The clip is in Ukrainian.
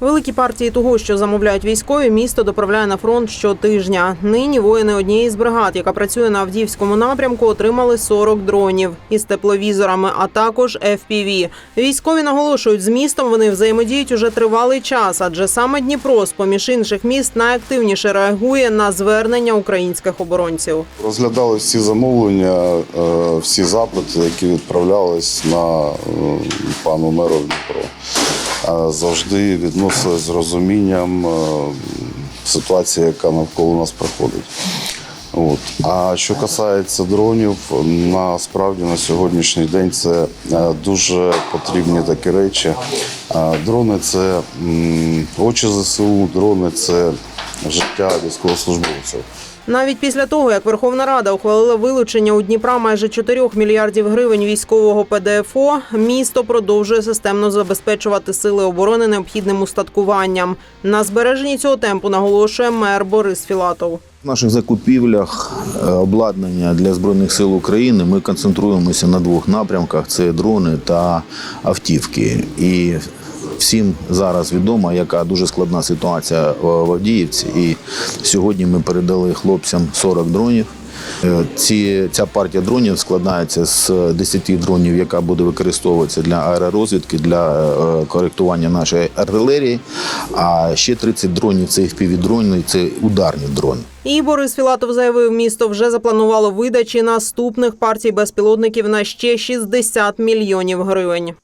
Великі партії того, що замовляють військові, місто доправляє на фронт щотижня. Нині воїни однієї з бригад, яка працює на Авдіївському напрямку, отримали 40 дронів із тепловізорами, а також FPV. Військові наголошують, з містом вони взаємодіють уже тривалий час, адже саме Дніпро, з поміж інших міст, найактивніше реагує на звернення українських оборонців. Розглядали всі замовлення, е, всі запити, які відправлялись на е, пану меру Дніпро. Завжди відносились з розумінням е, ситуації, яка навколо нас проходить. От. А що касається дронів, насправді на сьогоднішній день це е, дуже потрібні такі речі. Е, Дрони це очі ЗСУ, дрони це життя військовослужбовців. Навіть після того, як Верховна Рада ухвалила вилучення у Дніпра майже 4 мільярдів гривень військового ПДФО, місто продовжує системно забезпечувати сили оборони необхідним устаткуванням. На збереженні цього темпу наголошує мер Борис Філатов. В наших закупівлях е, обладнання для збройних сил України ми концентруємося на двох напрямках: це дрони та автівки. І всім зараз відомо, яка дуже складна ситуація в Авдіївці. І сьогодні ми передали хлопцям 40 дронів. Е, Ці, ця партія дронів складається з 10 дронів, яка буде використовуватися для аеророзвідки, для е, коректування нашої артилерії. А ще 30 дронів це FPV-дрони, це ударні дрони. І Борис Філатов заявив, місто вже запланувало видачі наступних партій безпілотників на ще 60 мільйонів гривень.